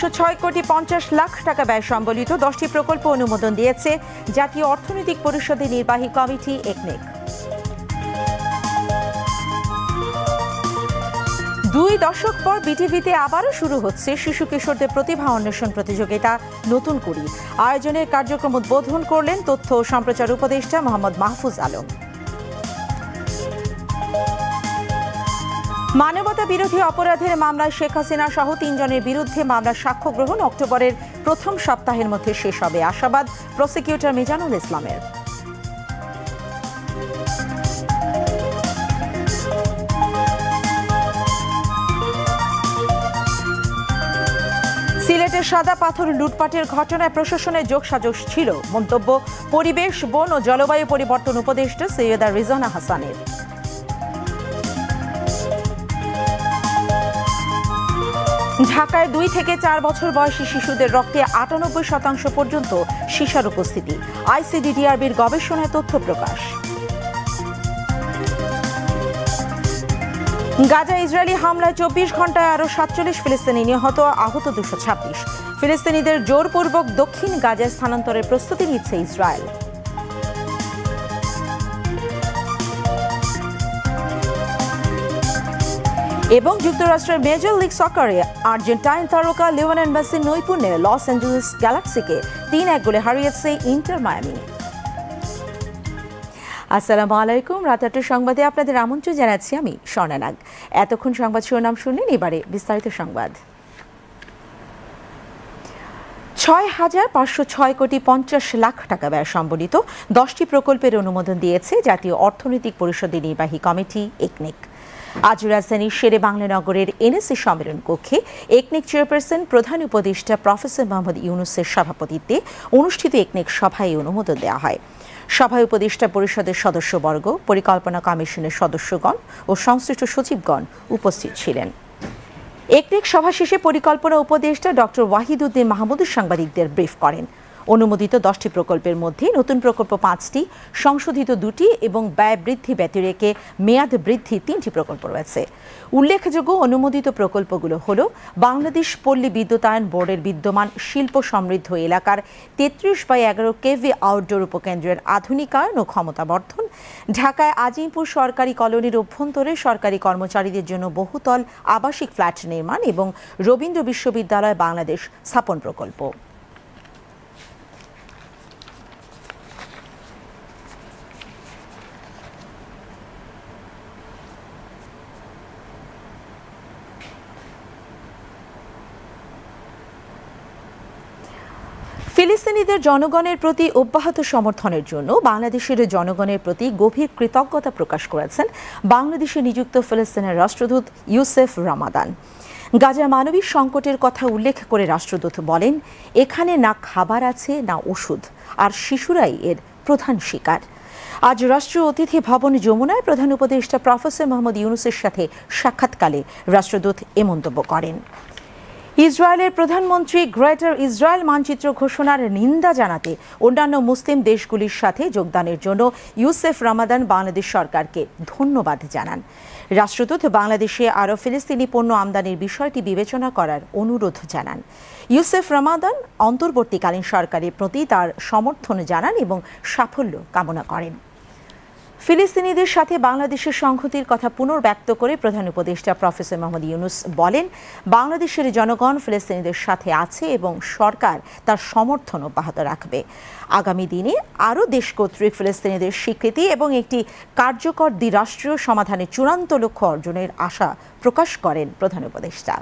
পাঁচশো ছয় কোটি পঞ্চাশ লাখ টাকা ব্যয় সম্বলিত দশটি প্রকল্প অনুমোদন দিয়েছে জাতীয় অর্থনৈতিক পরিষদের নির্বাহী কমিটি একনেক। দুই দশক পর বিটিভিতে আবারও শুরু হচ্ছে শিশু কিশোরদের প্রতিভা অন্বেষণ প্রতিযোগিতা, নতুন কুড়ি। আয়োজনের কার্যক্রম উদ্বোধন করলেন তথ্য ও সম্প্রচার উপদেষ্টা মোহাম্মদ মাহফুজ আলম। মানবতা বিরোধী অপরাধের মামলায় শেখ হাসিনা সহ তিনজনের বিরুদ্ধে মামলার সাক্ষ্য গ্রহণ অক্টোবরের প্রথম সপ্তাহের মধ্যে শেষ হবে। আশাবাদ, প্রসিকিউটর মিজানুল ইসলামের। সিলেটের সাদা পাথর লুটপাটের ঘটনায় প্রশাসনের যোগসাজশ ছিল। মন্তব্য, পরিবেশ, বন ও জলবায়ু পরিবর্তন উপদেষ্টা সৈয়দা রিজানা হাসানের। ঢাকায় দুই থেকে চার বছর বয়সী শিশুদের রক্তে আটানব্বই শতাংশ পর্যন্ত সীসার উপস্থিতি। আইসিডিডিআরবির গবেষণায় তথ্য প্রকাশ। গাজা ইসরায়েলি হামলায় চব্বিশ ঘন্টায় আরও সাতচল্লিশ ফিলিস্তিনি নিহত, আহত দুশো ছাব্বিশ। ফিলিস্তিনিদের জোরপূর্বক দক্ষিণ গাজায় স্থানান্তরের প্রস্তুতি নিচ্ছে ইসরায়েল। এবং যুক্তরাষ্ট্রের মেজর লিগ সকারে আর্জেন্টাইন তারকা লিওনেল মেসির নৈপুণ্যে লস অ্যাঞ্জেলেস গ্যালাক্সিকে তিন এক গোলে হারিয়েছে ইন্টার মায়ামি আসসালামু আলাইকুম। রাত আটটার সংবাদে আপনাদের আমন্ত্রণ জানাচ্ছি আমি স্বর্ণানাগ এতক্ষণ সংবাদ শিরোনাম শুনলেন, এবারে বিস্তারিত সংবাদ। ছয় হাজার পাঁচশো ছয় কোটি পঞ্চাশ লাখ টাকা ব্যয় সম্বলিত দশটি প্রকল্পের অনুমোদন দিয়েছে জাতীয় অর্থনৈতিক পরিষদের নির্বাহী কমিটি, একনেক। আজ রাজধানীর শেরে বাংলানগরের এনএসসি সম্মেলন কক্ষে একনেক চেয়ারপারসন, প্রধান উপদেষ্টা প্রফেসর মোহাম্মদ ইউনুসের সভাপতিত্বে অনুষ্ঠিত একনেক সভায় অনুমোদন দেওয়া হয়। সভায় উপদেষ্টা পরিষদের সদস্যবর্গ, পরিকল্পনা কমিশনের সদস্যগণ ও সংশ্লিষ্ট সচিবগণ উপস্থিত ছিলেন। একনেক সভা শেষে পরিকল্পনা উপদেষ্টা ডক্টর ওয়াহিদুদ্দিন মাহমুদুর সাংবাদিকদের ব্রিফ করেন। অনুমোদিত দশটি প্রকল্পের মধ্যে নতুন প্রকল্প পাঁচটি, সংশোধিত দুটি এবং ব্যয় বৃদ্ধি ব্যতিরেকে মেয়াদ বৃদ্ধি তিনটি প্রকল্প রয়েছে। উল্লেখযোগ্য অনুমোদিত প্রকল্পগুলো হল বাংলাদেশ পল্লী বিদ্যুতায়ন বোর্ডের বিদ্যমান শিল্প সমৃদ্ধ এলাকার তেত্রিশ বাই এগারো কেভি আউটডোর উপকেন্দ্রের আধুনিকায়ন ও ক্ষমতাবর্ধন, ঢাকায় আজিমপুর সরকারি কলোনির অভ্যন্তরে সরকারি কর্মচারীদের জন্য বহুতল আবাসিক ফ্ল্যাট নির্মাণ এবং রবীন্দ্র বিশ্ববিদ্যালয় বাংলাদেশ স্থাপন প্রকল্প। ফিলিস্তিনিদের জনগণের প্রতি অব্যাহত সমর্থনের জন্য বাংলাদেশের জনগণের প্রতি গভীর কৃতজ্ঞতা প্রকাশ করেছেন বাংলাদেশে নিযুক্ত ফিলিস্তিনের রাষ্ট্রদূত ইউসেফ রামাদান। গাজা মানবিক সংকটের কথা উল্লেখ করে রাষ্ট্রদূত বলেন, এখানে না খাবার আছে, না ওষুধ, আর শিশুরাই এর প্রধান শিকার। আজ রাষ্ট্রীয় অতিথি ভবন যমুনায় প্রধান উপদেষ্টা প্রফেসর মোহাম্মদ ইউনুসের সাথে সাক্ষাৎকালে রাষ্ট্রদূত এ মন্তব্য করেন। ইসরায়েলের প্রধানমন্ত্রী গ্রেটার ইসরায়েল মানচিত্র ঘোষণার নিন্দা জানাতে অন্যান্য মুসলিম দেশগুলির সাথে যোগদানের জন্য ইউসেফ রামাদান বাংলাদেশ সরকারকে ধন্যবাদ জানান। রাষ্ট্রদূত বাংলাদেশে আরও ফিলিস্তিনি পণ্য আমদানির বিষয়টি বিবেচনা করার অনুরোধ জানান। ইউসেফ রামাদান অন্তর্বর্তীকালীন সরকারের প্রতি তার সমর্থন জানান এবং সাফল্য কামনা করেন। ফিলিস্তিনিদের সাথে বাংলাদেশের সংহতির কথা পুনর্ব্যক্ত করে প্রধান উপদেষ্টা প্রফেসর মোহাম্মদ ইউনুস বলেন, বাংলাদেশের জনগণ ফিলিস্তিনিদের সাথে আছে এবং সরকার তার সমর্থন অব্যাহত রাখবে। আগামী দিনে আরও দেশ কর্তৃক ফিলিস্তিনিদের স্বীকৃতি এবং একটি কার্যকর দ্বিরাষ্ট্রীয় সমাধানের চূড়ান্ত লক্ষ্য অর্জনের আশা প্রকাশ করেন প্রধান উপদেষ্টা।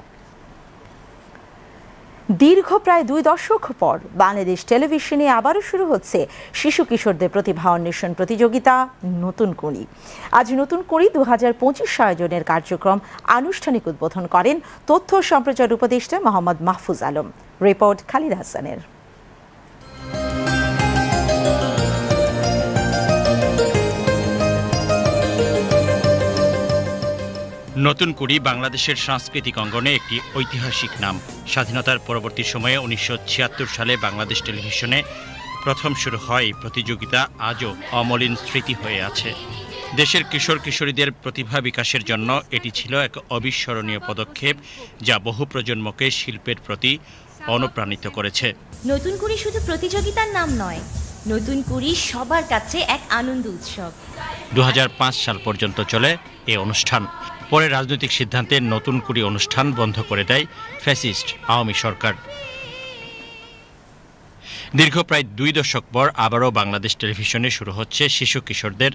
দীর্ঘ প্রায় দুই দশক পর বাংলাদেশ টেলিভিশনে আবারও শুরু হচ্ছে শিশু কিশোরদের প্রতিভা অন্বেষণ প্রতিযোগিতা, নতুন কুড়ি। আজ নতুন কুড়ি দু হাজার পঁচিশ আয়োজনের কার্যক্রম আনুষ্ঠানিক উদ্বোধন করেন তথ্য সম্প্রচার উপদেষ্টা মোহাম্মদ মাহফুজ আলম। রিপোর্ট খালিদ হাসানের। নতুন কুড়ি বাংলাদেশের সাংস্কৃতিক অঙ্গনে একটি ঐতিহাসিক নাম। স্বাধীনতার পরবর্তী সময়ে উনিশশো ছিয়াত্তর সালে বাংলাদেশ টেলিভিশনে প্রথম শুরু হয় প্রতিযোগিতা আজও অমলিন স্মৃতি হয়ে আছে। দেশের কিশোর কিশোরীদের প্রতিভা বিকাশের জন্য এটি ছিল এক অবিস্মরণীয় পদক্ষেপ যা বহু প্রজন্মকে শিল্পের প্রতি অনুপ্রাণিত করেছে। নতুন কুড়ি শুধু প্রতিযোগিতার নাম নয় নতুন কুড়ি সবার কাছে এক আনন্দ উৎসব। দু হাজার পাঁচ সাল পর্যন্ত চলে এই অনুষ্ঠান। পরে রাজনৈতিক সিদ্ধান্তে নতুন কুড়ি অনুষ্ঠান বন্ধ করে দেয় ফ্যাসিস্ট আওয়ামী সরকার। দীর্ঘ প্রায় দুই দশক পর আবারও বাংলাদেশ টেলিভিশনে শুরু হচ্ছে শিশু কিশোরদের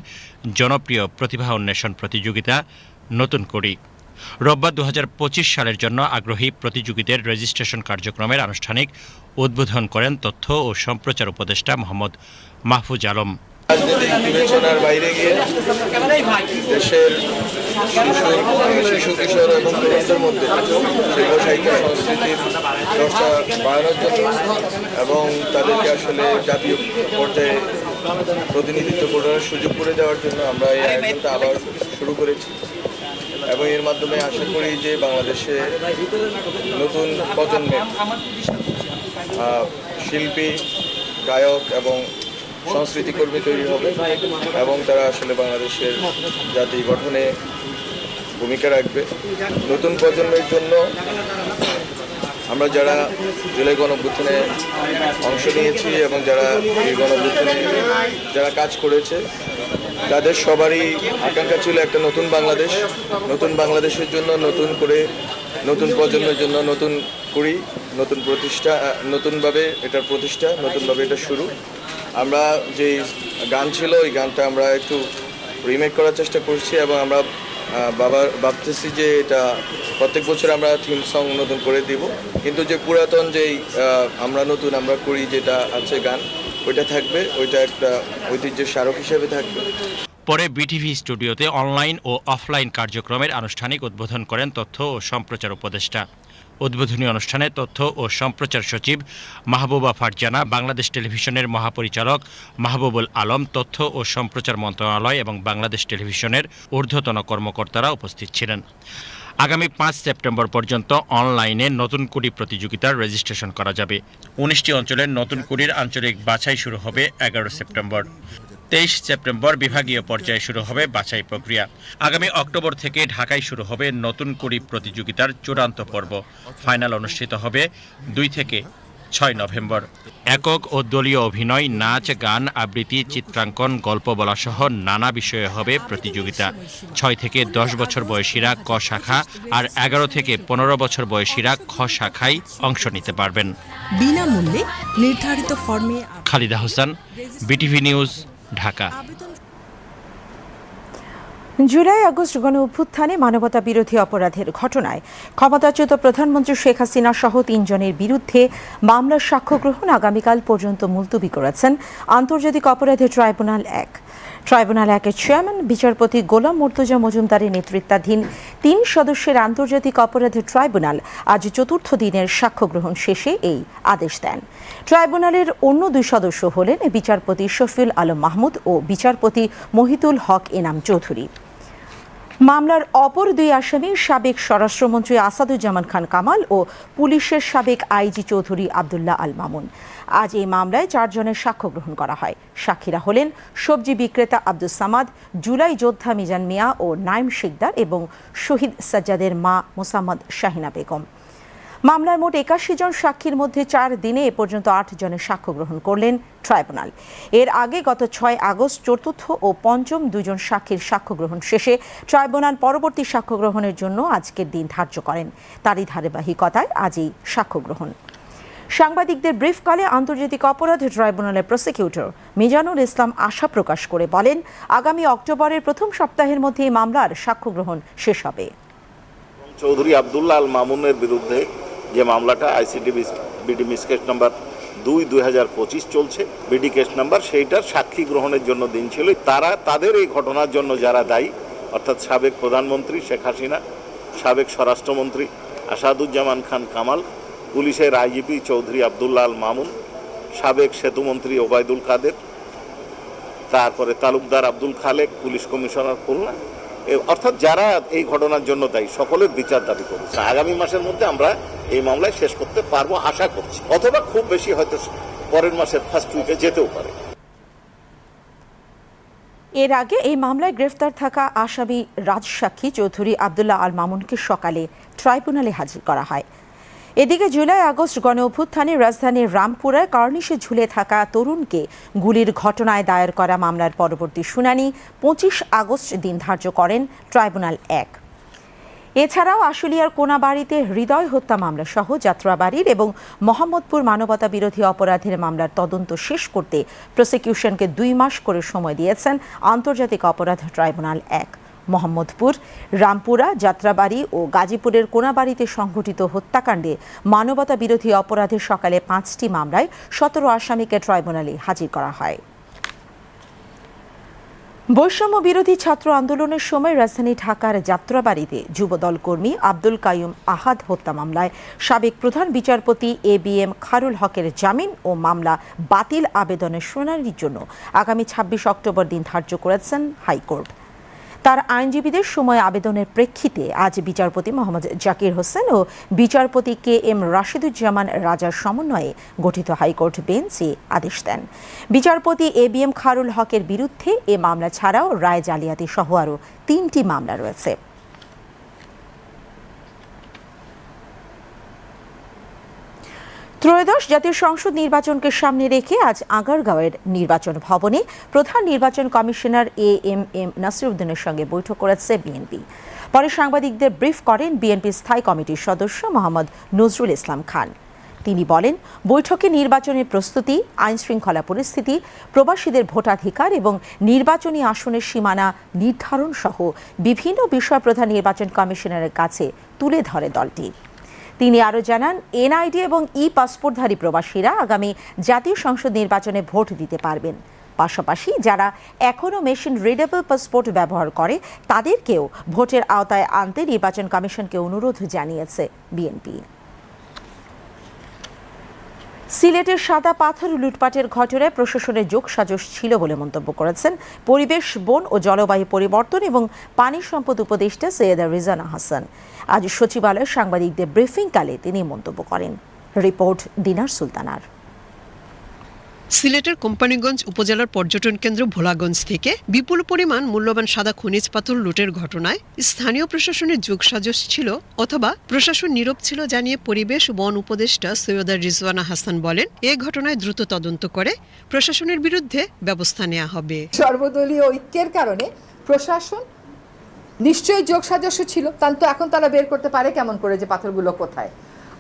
জনপ্রিয় প্রতিভা অন্বেষণ প্রতিযোগিতা নতুন কুড়ি রোববার দু হাজার পঁচিশ সালের জন্য আগ্রহী প্রতিযোগীদের রেজিস্ট্রেশন কার্যক্রমের আনুষ্ঠানিক উদ্বোধন করেন তথ্য ও সম্প্রচার উপদেষ্টা মোহাম্মদ মাহফুজ আলম। রাজনৈতিক বিবেচনার বাইরে গিয়ে দেশের শিশু, কিশোর এবং তরুণদের মধ্যে শিল্প সাহিত্য সংস্কৃতির চর্চা বাড়ানোর জন্য এবং তাদেরকে আসলে জাতীয় পর্যায়ে প্রতিনিধিত্ব করার সুযোগ করে দেওয়ার জন্য আমরা এই আয়োজনটা আবার শুরু করেছি। এবং এর মাধ্যমে আশা করি যে বাংলাদেশে নতুন প্রজন্মের শিল্পী, গায়ক এবং সংস্কৃতি কর্মী তৈরি হবে এবং তারা আসলে বাংলাদেশের জাতি গঠনে ভূমিকা রাখবে। নতুন প্রজন্মের জন্য আমরা যারা জুলাই গণঅভ্যুত্থানে অংশ নিয়েছি এবং যারা এই গণঅভ্যুত্থানে যারা কাজ করেছে, তাদের সবারই আকাঙ্ক্ষা ছিল একটা নতুন বাংলাদেশ, নতুন বাংলাদেশের জন্য নতুন করে, নতুন প্রজন্মের জন্য নতুন করি, নতুন প্রতিষ্ঠা নতুনভাবে এটার প্রতিষ্ঠা, নতুনভাবে এটা শুরু। আমরা যে গান ছিল, ওই গানটা আমরা একটু রিমেক করার চেষ্টা করছি এবং আমরা বাবার, ভাবতেছি যে এটা প্রত্যেক বছর আমরা থিম সং নতুন করে দিব। কিন্তু যে পুরাতন যেই আমরা নতুন আমরা করি যেটা আছে গান, ওইটা থাকবে, ওইটা একটা ঐতিহ্যের স্মারক হিসেবে থাকবে। পরে বিটিভি স্টুডিওতে অনলাইন ও অফলাইন কার্যক্রমের আনুষ্ঠানিক উদ্বোধন করেন তথ্য ও সম্প্রচার উপদেষ্টা। উদ্বোধনী অনুষ্ঠানে তথ্য ও সম্প্রচার সচিব মাহবুবা ফারজানা, বাংলাদেশ টেলিভিশনের মহাপরিচালক মাহবুবুল আলম, তথ্য ও সম্প্রচার মন্ত্রণালয় এবং বাংলাদেশ টেলিভিশনের ঊর্ধ্বতন কর্মকর্তারা উপস্থিত ছিলেন। আগামী পাঁচ সেপ্টেম্বর পর্যন্ত অনলাইনে নতুন কুড়ি প্রতিযোগিতার রেজিস্ট্রেশন করা যাবে। উনিশটি অঞ্চলের নতুন কুড়ির আঞ্চলিক বাছাই শুরু হবে এগারো সেপ্টেম্বর। তেইশ সেপ্টেম্বর বিভাগীয় পর্যায়ে শুরু হবে বাছাই প্রক্রিয়া। আগামী অক্টোবর থেকে ঢাকায় শুরু হবে নতুন কুড়ি প্রতিযোগিতার চূড়ান্ত পর্ব। ফাইনাল অনুষ্ঠিত হবে দুই থেকে ছয় নভেম্বর। একক ও দলীয় অভিনয় নাচ গান আবৃত্তি চিত্রাঙ্কন গল্প বলা সহ নানা বিষয়ে হবে প্রতিযোগিতা। ছয় থেকে দশ বছর বয়সীরা ক শাখা আর এগারো থেকে পনেরো বছর বয়সীরা খ শাখায় অংশ নিতে পারবেন। বিনামূল্যে নির্ধারিত ফর্মে Khaleda Hossain BTV news Dhaka. July August গণ অভ্যুত্থানে মানবতা বিরোধী অপরাধের ঘটনায় ক্ষমতাচ্যুত প্রধানমন্ত্রী শেখ হাসিনা সহ তিনজনের বিরুদ্ধে মামলার সাক্ষ্য গ্রহণ আগামীকাল পর্যন্ত মুলতুবি করেছেন আন্তর্জাতিক অপরাধের ট্রাইব্যুনাল এক। ট্রাইব্যুনাল একের চেয়ারম্যান, বিচারপতি গোলাম মর্তুজা মজুমদারের নেতৃত্বাধীন তিন সদস্যের আন্তর্জাতিক অপরাধের ট্রাইব্যুনাল আজ চতুর্থ দিনের সাক্ষ্য গ্রহণ শেষে এই আদেশ দেন। ট্রাইব্যুনালের অন্য দুই সদস্য হলেন বিচারপতি শফিউল আলম মাহমুদ ও বিচারপতি মহিতুল হক এনাম চৌধুরী। মামলার অপর দুই আসামি সাবেক স্বরাষ্ট্রমন্ত্রী আসাদুজ্জামান খান কামাল ও পুলিশের সাবেক আইজি চৌধুরী আবদুল্লাহ আল মামুন। আজ এই মামলায় চারজনের সাক্ষ্য গ্রহণ করা হয়। সাক্ষীরা হলেন সবজি বিক্রেতা আব্দুল সামাদ, জুলাই যোদ্ধা মিজান মিয়া ও নাইম শিকদার এবং শহীদ সাজ্জাদের মা মোসাম্মদ শাহিনা বেগম। মামলার মোট একাশি জন সাক্ষীর মধ্যে চার দিনে এ পর্যন্ত আট জনের সাক্ষ্য গ্রহণ করলেন ট্রাইব্যুনাল। এর আগে গত ছয় আগস্ট চতুর্থ ও পঞ্চম দুজন সাক্ষীর সাক্ষ্য গ্রহণ শেষে ট্রাইব্যুনাল পরবর্তী সাক্ষ্য গ্রহণের জন্য আজকের দিন ধার্য করেন। তারই ধারাবাহিকতায় আজই সাক্ষ্য গ্রহণ। সাংবাদিকদের ব্রিফকালে আন্তর্জাতিক অপরাধ ট্রাইব্যুনালের প্রসিকিউটর মিজানুল ইসলাম আশা প্রকাশ করে বলেন, আগামী অক্টোবরের প্রথম সপ্তাহের মধ্যে এই মামলার সাক্ষ্য গ্রহণ শেষ হবে। চৌধুরী আবদুল্লাহ আল মামুনের বিরুদ্ধে যে মামলাটা ICT BD misc case number দুই দুই হাজার পঁচিশ চলছে, বিডি কেস নাম্বার সেইটার সাক্ষী গ্রহণের জন্য দিন ছিল। তারা, তাদের এই ঘটনার জন্য যারা দায়ী, অর্থাৎ সাবেক প্রধানমন্ত্রী শেখ হাসিনা, সাবেক স্বরাষ্ট্রমন্ত্রী আসাদুজ্জামান খান কামাল পুলিশের আইজিপি চৌধুরী আবদুল্লাহ আল মামুন, সাবেক সেতুমন্ত্রী ওবায়দুল কাদের, তারপরে তালুকদার আব্দুল খালেক, পুলিশ কমিশনার খুলনা। অর্থাৎ যারা এই ঘটনার জন্য দায়ী, সকলের বিচার দাবি করেছে। আগামী মাসের মধ্যে আমরা এই মামলায় শেষ করতে পারব, আশা করছি। অথবা খুব বেশি হয়তো পরের মাসের ফার্স্ট উইকে যেতেও পারে। এর আগে এই মামলায় গ্রেফতার থাকা আসামি রাজসাক্ষী চৌধুরী আবদুল্লাহ আল মামুনকে সকালে ট্রাইব্যুনালে হাজির করা হয়। এদিকে জুলাই আগস্ট গণ অভ্যুত্থানে রাজধানীর রামপুরায় কার্নিশে ঝুলে থাকা তরুণকে গুলির ঘটনায় দায়ের করা মামলার পরবর্তী শুনানি পঁচিশ আগস্ট দিন ধার্য করেন ট্রাইব্যুনাল এক। এছাড়াও আশুলিয়ার কোনাবাড়িতে হৃদয় হত্যা মামলা সহ যাত্রাবাড়ির এবং মোহাম্মদপুর মানবতা বিরোধী অপরাধের মামলার তদন্ত শেষ করতে প্রসিকিউশনকে দুই মাস করে সময় দিয়েছেন আন্তর্জাতিক অপরাধ ট্রাইব্যুনাল এক। মোহাম্মদপুর, রামপুরা, যাত্রাবাড়ি ও গাজীপুরের কোনাবাড়িতে সংঘটিত হত্যাকাণ্ডে মানবতা বিরোধী অপরাধের সকালে পাঁচটি মামলায় সতেরো আসামিকে ট্রাইব্যুনালে হাজির করা হয়। বৈষম্য বিরোধী ছাত্র আন্দোলনের সময় রাজধানী ঢাকার যাত্রাবাড়িতে যুবদল কর্মী আব্দুল কাইয়ুম আহাদ হত্যা মামলায় সাবেক প্রধান বিচারপতি এ বি এম খারুল হকের জামিন ও মামলা বাতিল আবেদনের শুনানির জন্য আগামী ছাব্বিশ অক্টোবর দিন ধার্য করেছেন হাইকোর্ট। তার আইনজীবীদের সময় আবেদনের প্রেক্ষিতে আজ বিচারপতি মোহাম্মদ জাকির হোসেন ও বিচারপতি কে এম রাশিদুজ্জামান রাজার সমন্বয়ে গঠিত হাইকোর্ট বেঞ্চ আদেশ দেন। বিচারপতি এ বি এম খারুল হকের বিরুদ্ধে এ মামলা ছাড়াও রায় জালিয়াতি সহ আরও তিনটি মামলা রয়েছে। ত্রয়োদশ জাতীয় সংসদ নির্বাচনকে সামনে রেখে আজ আগারগাঁওয়ের নির্বাচন ভবনে প্রধান নির্বাচন কমিশনার এ এম এম নাসিরুদ্দিনের সঙ্গে বৈঠক করেছে বিএনপি। পরে সাংবাদিকদের ব্রিফ করেন বিএনপি স্থায়ী কমিটির সদস্য মোহাম্মদ নজরুল ইসলাম খান। তিনি বলেন, বৈঠকে নির্বাচনের প্রস্তুতি আইন শৃঙ্খলা পরিস্থিতি, প্রবাসীদের ভোটাধিকার এবং নির্বাচনী আসনের সীমানা নির্ধারণ সহ বিভিন্ন বিষয় প্রধান নির্বাচন কমিশনারের কাছে তুলে ধরে দলটি। তিনি আরও জানান, এনআইডি এবং ই পাসপোর্টধারী প্রবাসীরা আগামী জাতীয় সংসদ নির্বাচনে ভোট দিতে পারবেন। পাশাপাশি যারা এখনও মেশিন রিডেবল পাসপোর্ট ব্যবহার করে, তাদেরকেও ভোটের আওতায় আনতে নির্বাচন কমিশনকে অনুরোধ জানিয়েছে বিএনপি। সিলেটের সাদা পাথর লুটপাটের ঘটনায় প্রশাসনের যোগসাজশ ছিল বলে মন্তব্য করেছেন পরিবেশ, বন ও জলবায়ু পরিবর্তন এবং পানি সম্পদ উপদেষ্টা সৈয়দা রিজানা হাসান। আজ সচিবালয়ে সাংবাদিকদের ব্রিফিংকালে তিনি মন্তব্য করেন। রিপোর্ট দিনার সুলতানার। সিলেটের কোম্পানিগঞ্জ উপজেলার পর্যটন কেন্দ্র ভোলাগঞ্জ থেকে বিপুল পরিমাণ মূল্যবান সাদা খনিজ পাথর লুটের ঘটনায় স্থানীয় প্রশাসনের যোগসাজশ ছিল অথবা প্রশাসন নীরব ছিল জানিয়ে পরিবেশ বন উপদেষ্টা সৈয়দা রিজওয়ানা হাসান বলেন, এ ঘটনায় দ্রুত তদন্ত করে প্রশাসনের বিরুদ্ধে ব্যবস্থা নেওয়া হবে। সর্বদলীয় ঐক্যের কারণে প্রশাসন নিশ্চয়ই যোগ সাজস্য ছিল, তান তো এখন তারা বের করতে পারে কেমন করে যে পাথরগুলো কোথায়।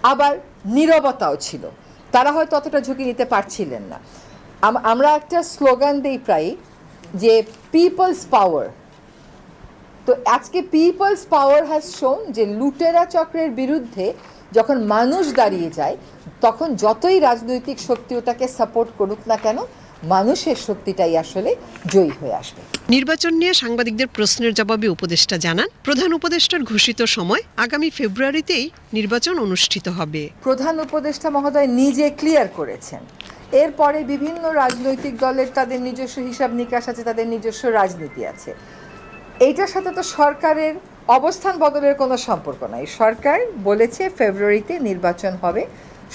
আবার নীরবতাও ছিল। তারা হয়তো অতটা ঝুঁকি নিতে পারছিলেন না। আমরা একটা স্লোগান দিই প্রায় যে পিপলস পাওয়ার তো আজকে পিপলস পাওয়ার হ্যাজ শোন যে, লুটেরা চক্রের বিরুদ্ধে যখন মানুষ দাঁড়িয়ে যায়, তখন যতই রাজনৈতিক শক্তি ওটাকে সাপোর্ট করুক না কেন মানুষের শক্তিটাই আসলে জয়ী হয়ে আসবে। নির্বাচন নিয়ে সাংবাদিকদের প্রশ্নের জবাবে উপদেষ্টা জানান প্রধান উপদেষ্টার ঘোষিত সময় আগামী ফেব্রুয়ারিতেই নির্বাচন অনুষ্ঠিত হবে। প্রধান উপদেষ্টা মহোদয় নিজে ক্লিয়ার করেছেন। এরপরে বিভিন্ন রাজনৈতিক দলের তাদের নিজস্ব হিসাব নিকাশ আছে তাদের নিজস্ব রাজনীতি আছে। এইটার সাথে তো সরকারের অবস্থান বদলের কোনো সম্পর্ক নাই। সরকার বলেছে ফেব্রুয়ারিতে নির্বাচন হবে।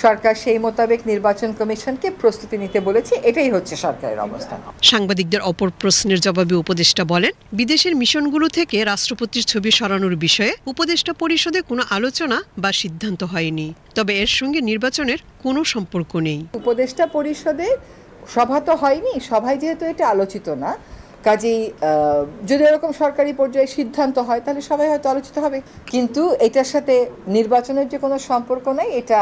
সরকার সেই মোতাবেক নির্বাচন কমিশনকে প্রস্তুতি নিতে বলেছে এটাই হচ্ছে সরকারের অবস্থান সাংবাদিকদের অপর প্রশ্নের জবাবে উপদেষ্টা বলেন বিদেশের মিশনগুলো থেকে রাষ্ট্রপতির ছবি সরানোর বিষয়ে উপদেষ্টা পরিষদে কোনো আলোচনা বা সিদ্ধান্ত হয়নি। তবে এর সঙ্গে নির্বাচনের কোনো সম্পর্ক নেই। উপদেষ্টা পরিষদে সভা তো হয়নি সভায় যেহেতু এটা আলোচিত না কাজেই যদি এরকম সরকারি পর্যায়ে সিদ্ধান্ত হয় তাহলে সবাই হয়তো আলোচিত হবে। কিন্তু এটার সাথে নির্বাচনের যে কোনো সম্পর্ক নেই এটা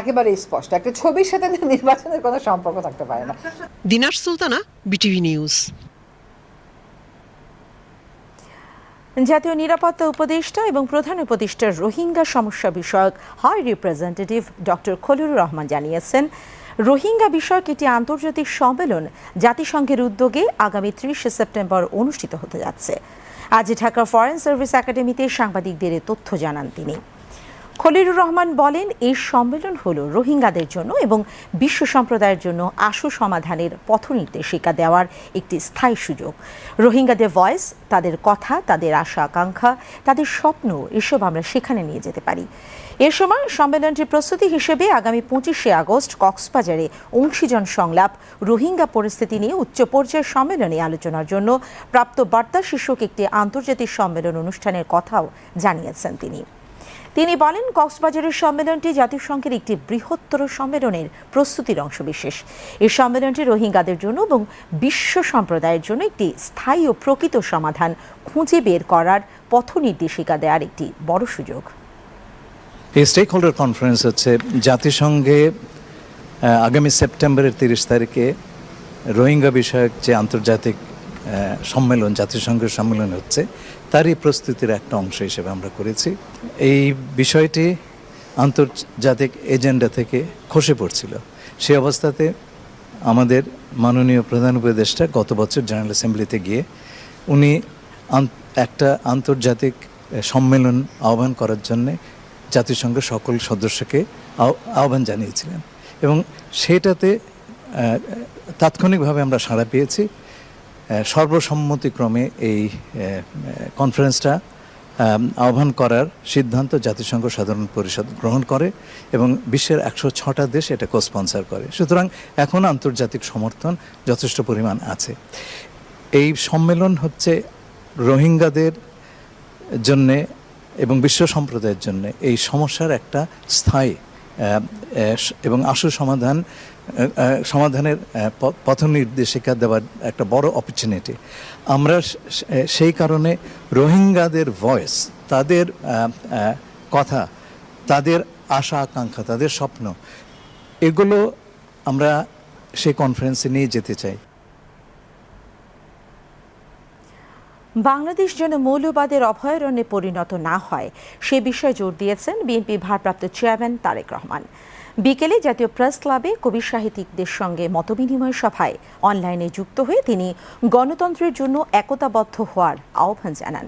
একেবারেই স্পষ্ট। একটা ছবির সাথে নির্বাচনের কোনো সম্পর্ক থাকতে পারে না। Dinar Sultana BTV news. জাতীয় নিরাপত্তা উপদেষ্টা এবং প্রধান উপদেষ্টার রোহিঙ্গা সমস্যা বিষয়ক high representative doctor Khalilur Rahman জানিয়েছেন রোহিঙ্গা বিষয়ক একটি আন্তর্জাতিক সম্মেলন জাতিসংঘের উদ্যোগে আগামী ত্রিশে সেপ্টেম্বর অনুষ্ঠিত হতে যাচ্ছে। আজ ঢাকা ফরেন সার্ভিস একাডেমিতে সাংবাদিকদের এ তথ্য জানান তিনি। খলিলুর রহমান বলেন, এই সম্মেলন হল রোহিঙ্গাদের জন্য এবং বিশ্ব সম্প্রদায়ের জন্য আশু সমাধানের পথনির্দেশিকা দেওয়ার একটি স্থায়ী সুযোগ। রোহিঙ্গাদের ভয়েস, তাদের কথা, তাদের আশা, আকাঙ্ক্ষা, তাদের স্বপ্ন, এসব আমরা সেখানে নিয়ে যেতে পারি। এ সময় সম্মেলনটির প্রস্তুতি হিসেবে আগামী পঁচিশে আগস্ট কক্সবাজারে অংশীজন সংলাপ, রোহিঙ্গা পরিস্থিতি নিয়ে উচ্চ পর্যায়ের সম্মেলনে আলোচনার জন্য প্রাপ্ত বার্তা শীর্ষক একটি আন্তর্জাতিক সম্মেলন অনুষ্ঠানের কথাও জানিয়েছেন তিনি। তিনি বলেন, কক্সবাজারের সম্মেলনটি জাতিসংঘের একটি বৃহত্তর সম্মেলনের প্রস্তুতির অংশবিশেষ। এই সম্মেলনটি রোহিঙ্গাদের জন্য এবং বিশ্ব সম্প্রদায়ের জন্য একটি স্থায়ী ও প্রকৃত সমাধান খুঁজে বের করার পথ নির্দেশিকা দেওয়ার একটি বড় সুযোগ। এই স্টেক হোল্ডার কনফারেন্স হচ্ছে জাতিসংঘে আগামী সেপ্টেম্বরের তিরিশ তারিখে রোহিঙ্গা বিষয়ক যে আন্তর্জাতিক সম্মেলন, জাতিসংঘের সম্মেলন হচ্ছে, তারই প্রস্তুতির একটা অংশ হিসেবে আমরা করেছি। এই বিষয়টি আন্তর্জাতিক এজেন্ডা থেকে খসে পড়ছিল। সে অবস্থাতে আমাদের মাননীয় প্রধান উপদেষ্টা গত বছর জেনারেল অ্যাসেম্বলিতে গিয়ে উনি একটা আন্তর্জাতিক সম্মেলন আহ্বান করার জন্যে জাতিসংঘের সকল সদস্যকে আহ্বান জানিয়েছিলেন। এবং সেটাতে তাৎক্ষণিকভাবে আমরা সাড়া পেয়েছি। সর্বসম্মতিক্রমে এই কনফারেন্সটা আহ্বান করার সিদ্ধান্ত জাতিসংঘ সাধারণ পরিষদ গ্রহণ করে এবং বিশ্বের একশো ছটা দেশ এটা কো স্পন্সার করে। সুতরাং এখন আন্তর্জাতিক সমর্থন যথেষ্ট পরিমাণ আছে। এই সম্মেলন হচ্ছে রোহিঙ্গাদের জন্যে এবং বিশ্ব সম্প্রদায়ের জন্য এই সমস্যার একটা স্থায়ী এবং আশু সমাধান সমাধানের পথ নির্দেশিকা দেওয়ার একটা বড় অপরচুনিটি আমরা সেই কারণে রোহিঙ্গাদের ভয়েস তাদের কথা, তাদের আশা, আকাঙ্ক্ষা, তাদের স্বপ্ন, এগুলো আমরা সেই কনফারেন্সে নিয়ে যেতে চাই। বাংলাদেশ যেন মৌলবাদের অভয়ারণ্যে পরিণত না হয়, সে বিষয়ে জোর দিয়েছেন বিএনপি ভারপ্রাপ্ত চেয়ারম্যান তারেক রহমান। বিকেলে জাতীয় প্রেস ক্লাবে কবি সাহিত্যিকদের সঙ্গে মতবিনিময় সভায় অনলাইনে যুক্ত হয়ে তিনি গণতন্ত্রের জন্য একতাবদ্ধ হওয়ার আহ্বান জানান।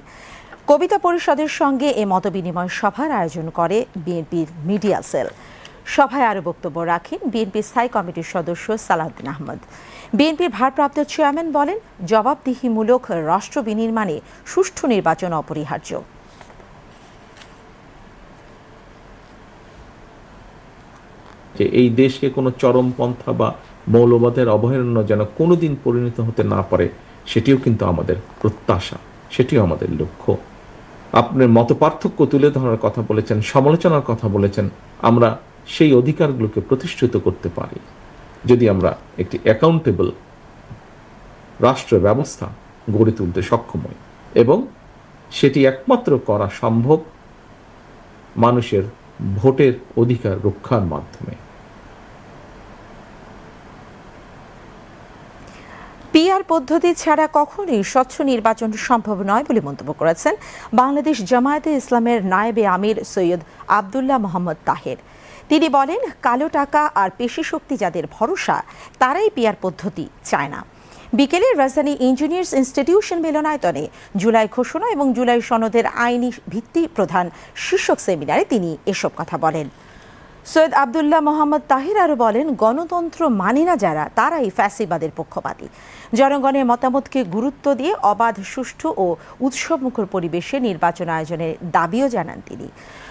কবিতা পরিষদের সঙ্গে এ মতবিনিময় সভার আয়োজন করে বিএনপির মিডিয়া সেল। সভায় আরও বক্তব্য রাখেন বিএনপি স্থায়ী কমিটির সদস্য সালাউদ্দিন আহমদ। বিএনপির ভারপ্রাপ্ত চেয়ারম্যান বলেন, জবাবদিহিমূলক রাষ্ট্র বিনির্মাণে সুষ্ঠু নির্বাচন অপরিহার্য। যে এই দেশকে কোনো চরমপন্থা বা মৌলবাদের অভয়ারণ্য যেন কোনোদিন পরিণত হতে না পারে, সেটিও কিন্তু আমাদের প্রত্যাশা, সেটিও আমাদের লক্ষ্য। আপনার মত পার্থক্য তুলে ধরার কথা বলেছেন, সমালোচনার কথা বলেছেন, আমরা সেই অধিকারগুলোকে প্রতিষ্ঠিত করতে পারি। যদি আমরা একটি অ্যাকাউন্টেবল রাষ্ট্র ব্যবস্থা গড়ে তুলতে সক্ষম হই এবং সেটি একমাত্র করা সম্ভব মানুষের ভোটের অধিকার রক্ষার মাধ্যমে। পিআর পদ্ধতি ছাড়া কখনোই স্বচ্ছ নির্বাচন সম্ভব নয় বলে মন্তব্য করেছেন বাংলাদেশ জামায়াতে ইসলামের নায়েবে আমির সৈয়দ আবদুল্লাহ মোহাম্মদ তাহের। তিনি বলেন, কালো টাকা আর পেশি শক্তি যাদের ভরসা, তারাই পিআর পদ্ধতি, চায় না। বিকেলে রাজধানী ইঞ্জিনিয়ার্স ইনস্টিটিউশন মিলনায়তনে জুলাই ঘোষণা এবং জুলাই সনদের আইনি ভিত্তি প্রধান শীর্ষক সেমিনারে তিনি এসব কথা বলেন। সৈয়দ আবদুল্লাহ মোহাম্মদ তাহির আরও বলেন, গণতন্ত্র মানে না যারা, তারাই ফ্যাসিবাদের পক্ষপাতী। জনগণের মতামতকে গুরুত্ব দিয়ে অবাধ, সুষ্ঠু ও উৎসবমুখর পরিবেশে নির্বাচন আয়োজনের দাবিও জানান তিনি।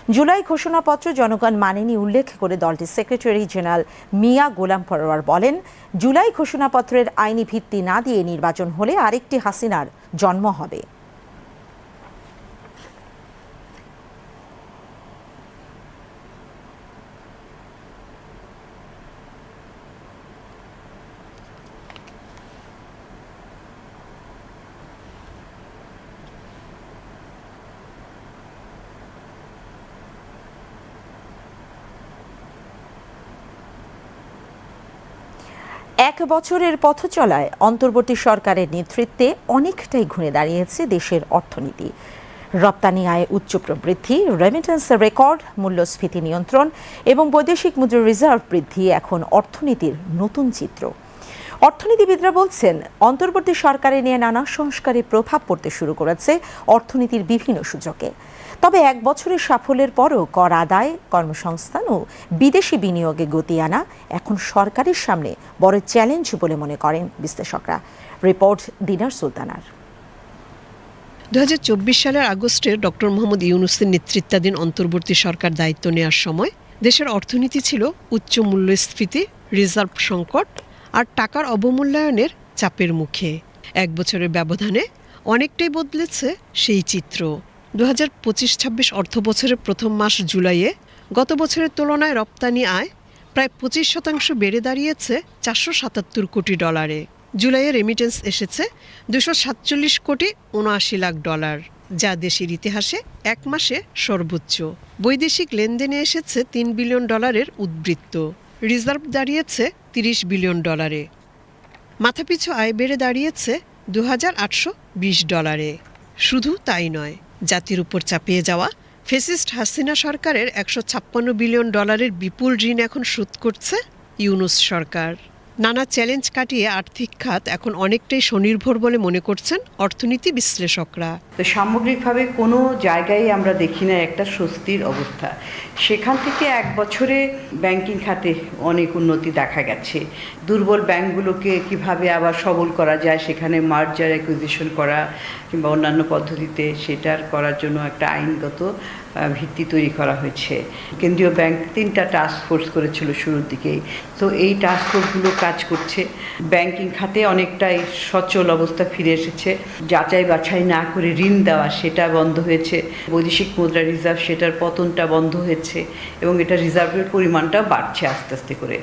জুলাই ঘোষণাপত্র জনগণ মানেনি উল্লেখ করে দলটির সেক্রেটারি জেনারেল মিয়া গোলাম পরোয়ার বলেন, জুলাই ঘোষণাপত্রের আইনি ভিত্তি না দিয়ে নির্বাচন হলে আরেকটি হাসিনার জন্ম হবে। বছরের পথ চলায় অন্তর্বর্তী সরকারের নেতৃত্বে অনেকটাই ঘুরে দাঁড়িয়েছে দেশের অর্থনীতি। রপ্তানি আয় উচ্চ প্রবৃদ্ধি রেমিটেন্সের রেকর্ড মূল্যস্ফীতি নিয়ন্ত্রণ এবং বৈদেশিক মুদ্রা রিজার্ভ বৃদ্ধি এখন অর্থনীতির নতুন চিত্র। অর্থনীতিবিদরা বলছেন, অন্তর্বর্তী সরকারে নিয়ে নানা সংস্কারে প্রভাব পড়তে শুরু করেছে অর্থনীতির বিভিন্ন সূচকে তবে এক বছরের সাফল্যের পরও কর আদায়, কর্মসংস্থান ও বিদেশি বিনিয়োগে গতি আনা এখন সরকারের সামনে বড় চ্যালেঞ্জ বলে মনে করেন বিশ্লেষকরা। রিপোর্ট দিনার সুলতানার। দু হাজার চব্বিশ সালের আগস্টে ডক্টর মোহাম্মদ ইউনুসের নেতৃত্বাধীন অন্তর্বর্তী সরকার দায়িত্ব নেওয়ার সময় দেশের অর্থনীতি ছিল উচ্চ মূল্যস্ফীতি, রিজার্ভ সংকট আর টাকার অবমূল্যায়নের চাপের মুখে। এক বছরের ব্যবধানে অনেকটাই বদলেছে সেই চিত্র। দু হাজার পঁচিশ ছাব্বিশ অর্থ বছরের প্রথম মাস জুলাইয়ে গত বছরের তুলনায় রপ্তানি আয় প্রায় পঁচিশ শতাংশ বেড়ে দাঁড়িয়েছে চারশো সাতাত্তর কোটি ডলারে। জুলাইয়ে রেমিটেন্স এসেছে দুশো সাতচল্লিশ কোটি উনআশি লাখ ডলার, যা দেশের ইতিহাসে এক মাসে সর্বোচ্চ। বৈদেশিক লেনদেনে এসেছে তিন বিলিয়ন ডলারের উদ্বৃত্ত। রিজার্ভ দাঁড়িয়েছে তিরিশ বিলিয়ন ডলারে। মাথাপিছু আয় বেড়ে দাঁড়িয়েছে দু হাজার আটশো বিশ ডলারে। শুধু তাই নয় জাতির উপর চাপিয়ে যাওয়া। ফেসিস্ট হাসিনা সরকারের একশো ছাপ্পান্ন বিলিয়ন ডলারের বিপুল ঋণ এখন শোধ করছে ইউনুস সরকার। নানা চ্যালেঞ্জ কাটিয়ে আর্থিক খাত এখন অনেকটাই স্বনির্ভর বলে মনে করছেন অর্থনীতি বিশ্লেষকরা। তো সামগ্রিকভাবে কোনো জায়গায় আমরা দেখি না একটা স্বস্তির অবস্থা। সেখান থেকে এক বছরে ব্যাংকিং খাতে অনেক উন্নতি দেখা গেছে। দুর্বল ব্যাংকগুলোকে কীভাবে আবার সবল করা যায়, সেখানে মার্জার অ্যাকুইজিশন করা কিংবা অন্যান্য পদ্ধতিতে সেটার করার জন্য একটা আইনগত ভিত্তি তৈরি করা হয়েছে। কেন্দ্রীয় ব্যাংক তিনটা টাস্ক ফোর্স করেছিল শুরুর দিকেই। তো এই টাস্ক ফোর্সগুলো কাজ করছে। ব্যাংকিং খাতে অনেকটাই সচল অবস্থা ফিরে এসেছে। যাচাই বাছাই না করে ঋণ দেওয়া, সেটা বন্ধ হয়েছে। বৈদেশিক মুদ্রা রিজার্ভ সেটার পতনটা বন্ধ হয়েছে এবং এটা রিজার্ভের পরিমাণটা বাড়ছে আস্তে আস্তে করে।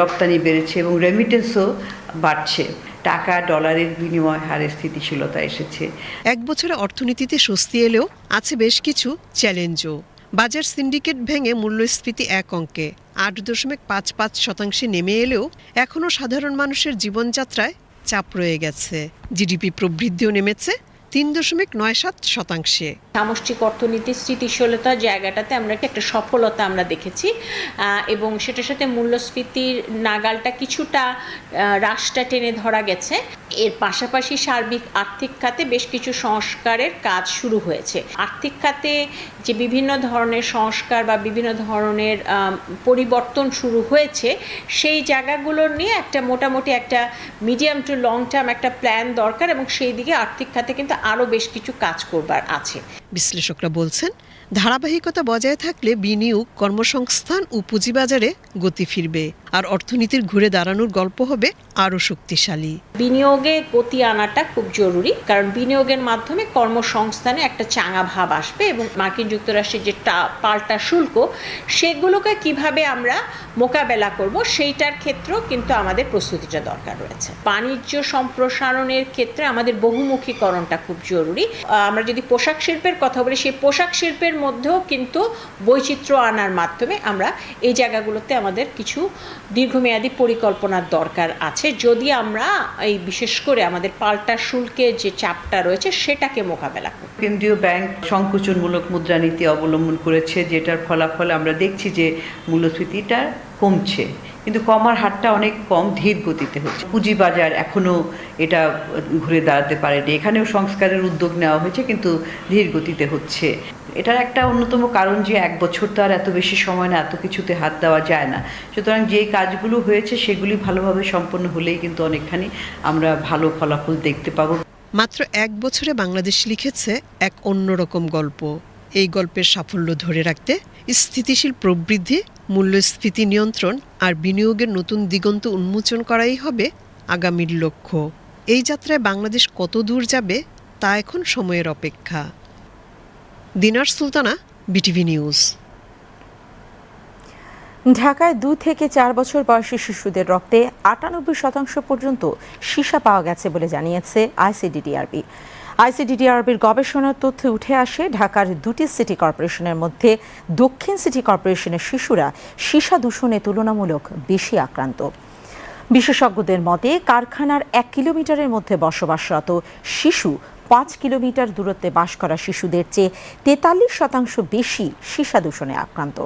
রপ্তানি বেড়েছে এবং রেমিটেন্সও বাড়ছে। টাকা ডলারের বিনিময় হারে স্থিতিশীলতা এসেছে। এক বছরে অর্থনীতিতে স্বস্তি এলেও আছে বেশ কিছু চ্যালেঞ্জও। বাজার সিন্ডিকেট ভেঙে মূল্যস্ফীতি এক অঙ্কে। আট দশমিক পাঁচ পাঁচ শতাংশে নেমে এলেও এখনও সাধারণ মানুষের জীবনযাত্রায় চাপ রয়ে গেছে। জিডিপি প্রবৃদ্ধিও নেমেছে তিন দশমিক নয় সাত শতাংশে। সামষ্টিক অর্থনীতির স্থিতিশীলতা জায়গাটাতে আমরা একটা সফলতা আমরা দেখেছি এবং সেটার সাথে মূল্যস্ফীতির নাগালটা কিছুটা হ্রাসটা টেনে ধরা গেছে। এর পাশাপাশি সার্বিক আর্থিক খাতে বেশ কিছু সংস্কারের কাজ শুরু হয়েছে। আর্থিক খাতে যে বিভিন্ন ধরনের সংস্কার বা বিভিন্ন ধরনের পরিবর্তন শুরু হয়েছে, সেই জায়গাগুলো নিয়ে একটা মোটামুটি একটা মিডিয়াম টু লং টার্ম একটা প্ল্যান দরকার, এবং সেই দিকে আর্থিক খাতে কিন্তু আরও বেশ কিছু কাজ করবার আছে। বিশ্লেষকরা বলছেন, ধারাবাহিকতা বজায় থাকলে বিনিয়োগ, কর্মসংস্থান ও পুঁজিবাজারে গতি ফিরবে। আর অর্থনীতির ঘুরে দাঁড়ানোর গল্প হবে আরও শক্তিশালী। বিনিয়োগে গতি আনাটা খুব জরুরি, কারণ বিনিয়োগের মাধ্যমে কর্মসংস্থানে একটা চাঙা ভাব আসবে এবং মার্কিন যুক্তরাষ্ট্রের যে পাল্টা শুল্ক, সেগুলোকে কীভাবে আমরা মোকাবেলা করব, সেইটার ক্ষেত্রেও কিন্তু আমাদের প্রস্তুতিটা দরকার রয়েছে। বাণিজ্য সম্প্রসারণের ক্ষেত্রে আমাদের বহুমুখীকরণটা খুব জরুরি। আমরা যদি পোশাক শিল্পের কথা বলি, সেই পোশাক শিল্পের মধ্যেও কিন্তু বৈচিত্র্য আনার মাধ্যমে আমরা এই জায়গাগুলোতে আমাদের কিছু দীর্ঘমেয়াদী পরিকল্পনার দরকার আছে। যদি আমরা এই বিশেষ করে আমাদের পাল্টা শুল্কের যে চাপটা রয়েছে সেটাকে মোকাবেলা করি। কেন্দ্রীয় ব্যাংক সংকোচনমূলক মুদ্রানীতি অবলম্বন করেছে, যেটার ফলাফল আমরা দেখছি যে মূল্যস্ফীতিটা কমছে। কিন্তু কমার হারটা অনেক কম, ধীর গতিতে হচ্ছে। পুঁজিবাজার এখনও এটা ঘুরে দাঁড়াতে পারেনি। এখানেও সংস্কারের উদ্যোগ নেওয়া হয়েছে, কিন্তু ধীর গতিতে হচ্ছে। এটার একটা অন্যতম কারণ যে এক বছর তো আর এত বেশি সময় না, এত কিছুতে হাত দেওয়া যায় না। সুতরাং যেই কাজগুলো হয়েছে সেগুলি ভালোভাবে সম্পন্ন হলেই কিন্তু অনেকখানি আমরা ভালো ফলাফল দেখতে পাবো। মাত্র এক বছরে বাংলাদেশ লিখেছে এক অন্যরকম গল্প। এই গল্পের সাফল্য ধরে রাখতে স্থিতিশীল প্রবৃদ্ধি, মূল্যস্ফীতি নিয়ন্ত্রণ আর বিনিয়োগের নতুন দিগন্ত উন্মোচন করাই হবে আগামীর লক্ষ্য। এই যাত্রায় বাংলাদেশ কত দূর যাবে তা এখন সময়ের অপেক্ষা। Dinar Sultana, BTV news. ঢাকায় দু থেকে চার বছর বয়সী শিশুদের রক্তে আটানব্বই শতাংশ পর্যন্ত সীসা পাওয়া গেছে বলে জানিয়েছে আইসিডিডিআরবি। আইসিডিডিআরবির গবেষণার তথ্যে উঠে আসে, ঢাকার দুটি সিটি কর্পোরেশনের মধ্যে দক্ষিণ সিটি কর্পোরেশনের শিশুরা সীসা দূষণে তুলনামূলক বেশি আক্রান্ত। বিশেষজ্ঞদের মতে, কারখানার এক কিলোমিটারের মধ্যে বসবাসরত শিশু পাঁচ কিলোমিটার দূরত্বে বাস করা শিশুদের চেয়ে তেতাল্লিশ শতাংশ বেশি সীসা দূষণে আক্রান্ত।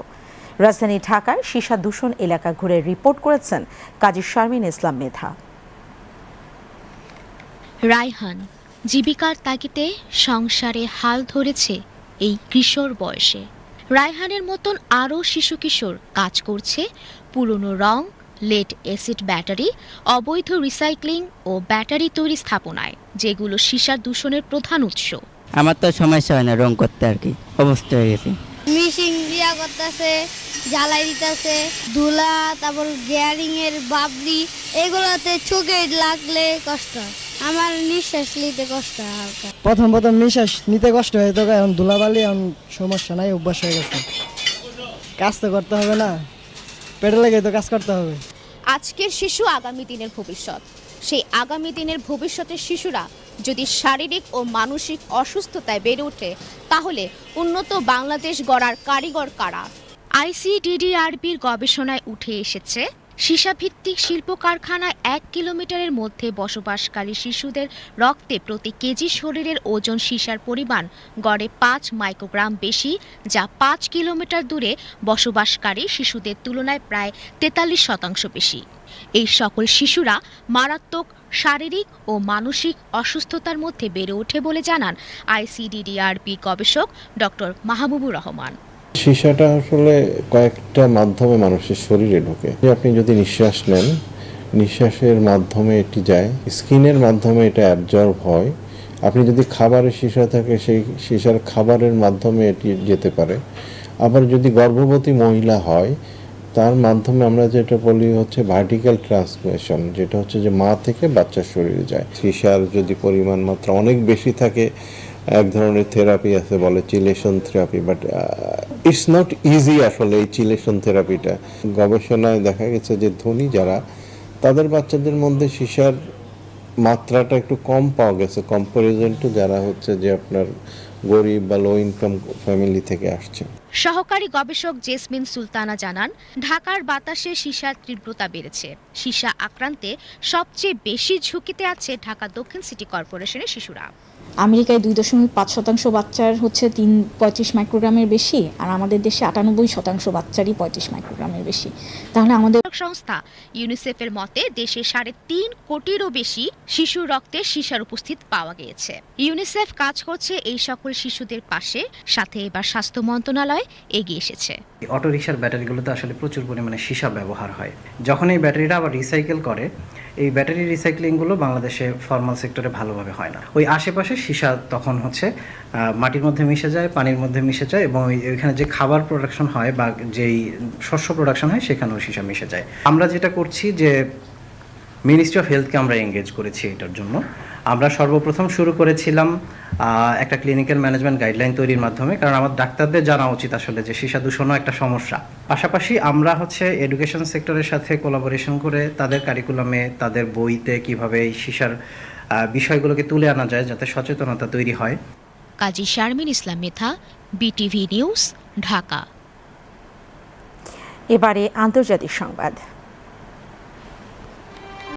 রাজধানী ঢাকার সীসা দূষণ এলাকা ঘুরে রিপোর্ট করেছেন কাজী শারমিন ইসলাম মেধা। রায়হান, জীবিকার তাগিদে সংসারে হাল ধরেছে এই কিশোর বয়সে। রায়হানের মতন আরও শিশু কিশোর কাজ করছে, পুরনো রং লেড অ্যাসিড ব্যাটারি অবৈধ রিসাইক্লিং ও ব্যাটারি তৈরি স্থাপনায় যেগুলো সীসার দূষণের প্রধান উৎস। আমার তো সমস্যা হয় না রং করতে আর কি অবস্থা হয়ে গেছে। মিশিং দিয়া করতেছে জ্বালাই দিতেছে ধুলা তারপর গিয়ারিং এর বাবলি এগুলোতে চোখে লাগলে কষ্ট আমার নিঃশ্বাস নিতে কষ্ট হয় হালকা। প্রথম প্রথম নিঃশ্বাস নিতে কষ্ট হয়ে তো এখন ধুলাবালি এখন সমস্যা নাই অভ্যাস হয়ে গেছে। কাজ তো করতে হবে না পেটে লেগে তো কাজ করতে হবে। আজকের শিশু আগামী দিনের ভবিষ্যৎ। সেই আগামী দিনের ভবিষ্যতের শিশুরা যদি শারীরিক ও মানসিক অসুস্থতায় বেড়ে ওঠে, তাহলে উন্নত বাংলাদেশ গড়ার কারিগর কারা? আইসিডিডিআরবির গবেষণায় উঠে এসেছে সীসাভিত্তিক শিল্প কারখানায় এক কিলোমিটারের মধ্যে বসবাসকারী শিশুদের রক্তে প্রতি কেজি শরীরের ওজন সীসার পরিমাণ গড়ে পাঁচ মাইক্রোগ্রাম বেশি, যা পাঁচ কিলোমিটার দূরে বসবাসকারী শিশুদের তুলনায় প্রায় তেতাল্লিশ শতাংশ বেশি। এই সকল শিশুরা মারাত্মক শারীরিক ও মানসিক অসুস্থতার মধ্যে বেড়ে ওঠে বলে জানান আইসিডিডিআরপি গবেষক ডক্টর মাহবুবুর রহমান। সীসাটা আসলে কয়েকটা মাধ্যমে মানুষের শরীরে ঢোকে। আপনি যদি নিঃশ্বাস নেন, নিঃশ্বাসের মাধ্যমে এটি যায়, স্কিনের মাধ্যমে এটা অ্যাবজর্ব হয়। আপনি যদি খাবারের সীসা থাকে, সেই সীসার খাবারের মাধ্যমে এটি যেতে পারে। আবার যদি গর্ভবতী মহিলা হয়, তার মাধ্যমে আমরা যেটা বলি হচ্ছে ভার্টিক্যাল ট্রান্সমিশন যেটা হচ্ছে যে মা থেকে বাচ্চার শরীরে যায়। সীসার যদি পরিমাণ মাত্রা অনেক বেশি থাকে এক ধরনের থেরাপি আছে বলে chelation therapy but it's not easy আসলে এই চিলেশন থেরাপিটা গবেষণায় দেখা গেছে যে ধনী যারা, তাদের বাচ্চাদের মধ্যে সীসার মাত্রাটা একটু কম পাওয়া গেছে। কম্পারিজন টু যারা হচ্ছে যে আপনার গরিব বা লো ইনকাম ফ্যামিলি থেকে আসছে। সহকারী গবেষক জেসমিন সুলতানা জানান, ঢাকার বাতাসে সীসার তীব্রতা বেড়েছে। সীসা আক্রান্তে সবচেয়ে বেশি ঝুঁকিতে আছে ঢাকা দক্ষিণ সিটি কর্পোরেশনের শিশুরা। আমেরিকায় দুই দশমিক পাঁচ শতাংশ বাচ্চার হচ্ছে তিন পঁয়ত্রিশ মাইক্রোগ্রামের বেশি আর আমাদের দেশে আটানব্বই শতাংশ বাচ্চারই পঁয়ত্রিশ মাইক্রোগ্রামের বেশি। তাহলে আমাদের সংস্থা ইউনিসেফের মতে দেশে সাড়ে তিন কোটিরও বেশি শিশুর রক্তে সীসার উপস্থিত পাওয়া গিয়েছে। ইউনিসেফ কাজ করছে এই সকল শিশুদের পাশে সাথে এবার স্বাস্থ্য মন্ত্রণালয় এগিয়ে এসেছে। অটোরিকশার ব্যাটারিগুলোতে আসলে প্রচুর পরিমাণে সীসা ব্যবহার হয়। যখন এই ব্যাটারিটা আবার রিসাইকেল করে এই ব্যাটারি রিসাইক্লিংগুলো বাংলাদেশে ফর্মাল সেক্টরে ভালোভাবে হয় না। ওই আশেপাশে সীসা তখন হচ্ছে মাটির মধ্যে মিশে যায়, পানির মধ্যে মিশে যায় এবং এখানে যে খাবার প্রোডাকশন হয় বা যেই শস্য প্রোডাকশন হয়, সেখানেও সীসা মিশে যায়। আমরা যেটা করছি যে মিনিস্ট্রি অফ হেলথকে আমরা এঙ্গেজ করেছি এটার জন্য। আমরা সর্বপ্রথম শুরু করেছিলাম একটা ক্লিনিক্যাল ম্যানেজমেন্ট গাইডলাইন তৈরির মাধ্যমে কারণ আমার ডাক্তারদের জানা উচিত আসলে যে সীসা দূষণও একটা সমস্যা। পাশাপাশি আমরা হচ্ছে এডুকেশন সেক্টরের সাথে কোলাবোরেশন করে তাদের কারিকুলামে তাদের বইতে কীভাবে এই সীসার বিষয়গুলোকে তুলে আনা যায় যাতে সচেতনতা তৈরি হয়। Kazi Sharmin Islam Metha BTV news Dhaka. এবারে আন্তর্জাতিক সংবাদ।